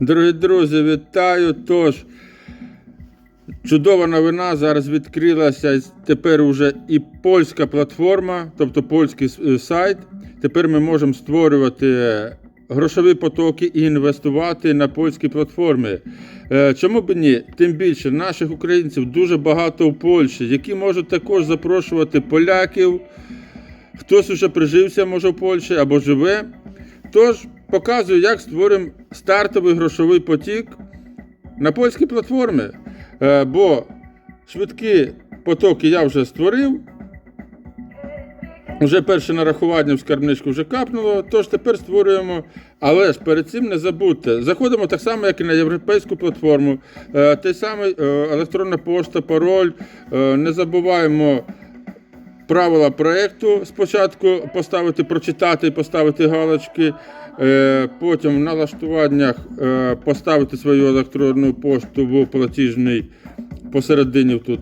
Дорогі друзі, вітаю! Тож, чудова новина. Зараз відкрилася тепер уже і польська платформа, тобто польський е, сайт. Тепер ми можемо створювати грошові потоки і інвестувати на польській платформі. Е, Чому б ні? Тим більше наших українців дуже багато у Польщі, які можуть також запрошувати поляків. Хтось уже прижився, може, в Польщі або живе. Тож показую, як створимо стартовий грошовий потік на польській платформі. Е, Бо швидкі потоки я вже створив. Уже перше нарахування в скарбничку вже капнуло, тож тепер створюємо. Але ж перед цим не забудьте. Заходимо так само, як і на європейську платформу. Е, Той самий е, електронна пошта, пароль. Не забуваємо правила проєкту спочатку поставити, прочитати і поставити галочки. Е, Потім в налаштуваннях е, поставити свою електронну пошту в платіжний посередині тут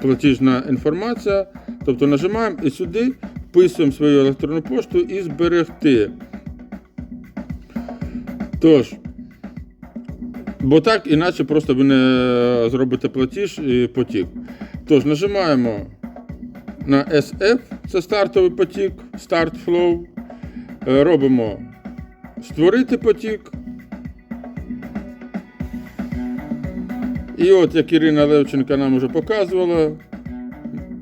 платіжна інформація. Тобто нажимаємо і сюди вписуємо свою електронну пошту і зберегти. Тож, бо так, іначе просто ви не зробите платіж і потік. Тож, нажимаємо на SF, це стартовий потік, Start Flow. Е, Робимо створити потік. І от, як Ірина Левченка нам вже показувала,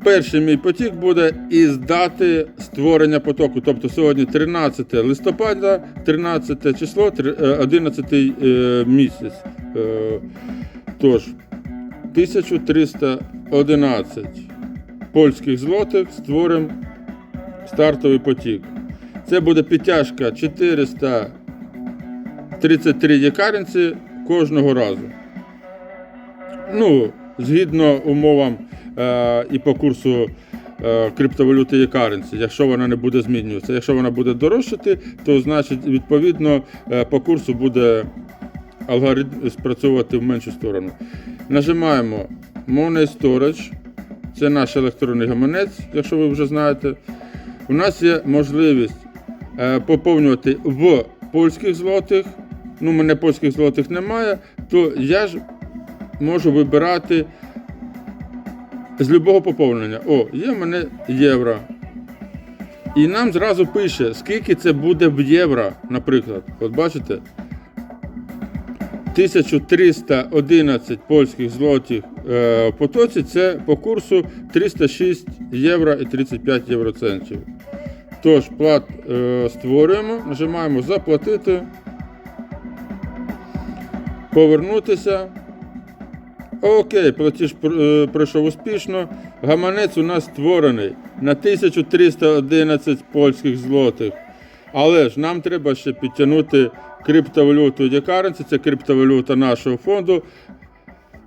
перший мій потік буде із дати створення потоку. Тобто сьогодні 13 листопада, 13 число, е, 11 е, місяць. Е, Тож, 1311 польських злотих створимо стартовий потік. Це буде підтяжка 433 якаринці кожного разу. Ну, згідно умовам е, і по курсу е, криптовалюти є якщо вона не буде змінюватися. Якщо вона буде дорожчати, то значить відповідно е, по курсу буде алгоритм спрацьовувати в меншу сторону. Нажимаємо Money Storage. Це наш електронний гаманець, якщо ви вже знаєте. У нас є можливість е, поповнювати в польських злотих. Ну, мене польських злотих немає, то я ж можу вибирати з любого поповнення. О, є в мене євро. І нам зразу пише, скільки це буде в євро, наприклад. От бачите? 1311 польських злотих е, в потоці це по курсу 306 євро і 35 євроцентів. Тож, плат е, створюємо, нажимаємо заплатити, повернутися. Окей, платіж е, пройшов успішно. Гаманець у нас створений на 1311 польських злотих. Але ж нам треба ще підтягнути криптовалюту Якаренці, це криптовалюта нашого фонду,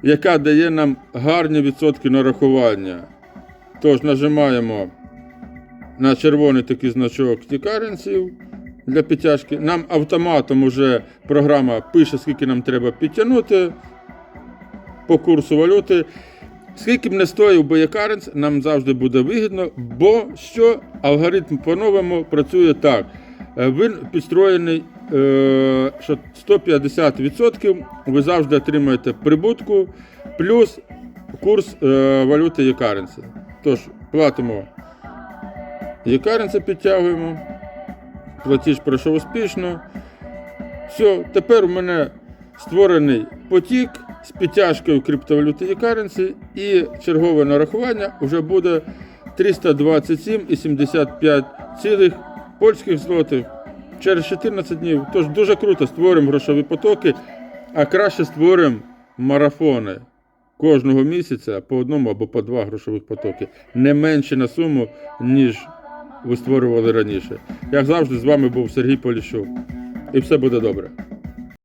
яка дає нам гарні відсотки нарахування. Тож нажимаємо на червоний такий значок T-Currency для підтяжки. Нам автоматом уже програма пише, скільки нам треба підтягнути по курсу валюти. Скільки б не стоїв би Якаренс, нам завжди буде вигідно, бо що алгоритм по-новому працює так. Е, Він підстроєний, е, що 150% ви завжди отримаєте прибутку плюс курс е, валюти Якаренса. Тож, платимо Якаренса підтягуємо. Платіж пройшов успішно. Все, тепер у мене створений потік з підтяжкою криптовалюти і currency, і чергове нарахування вже буде 327,75 цілих польських злотих через 14 днів. Тож дуже круто створимо грошові потоки, а краще створимо марафони кожного місяця по одному або по два грошових потоки. Не менше на суму, ніж ви створювали раніше. Як завжди, з вами був Сергій Поліщук. І все буде добре.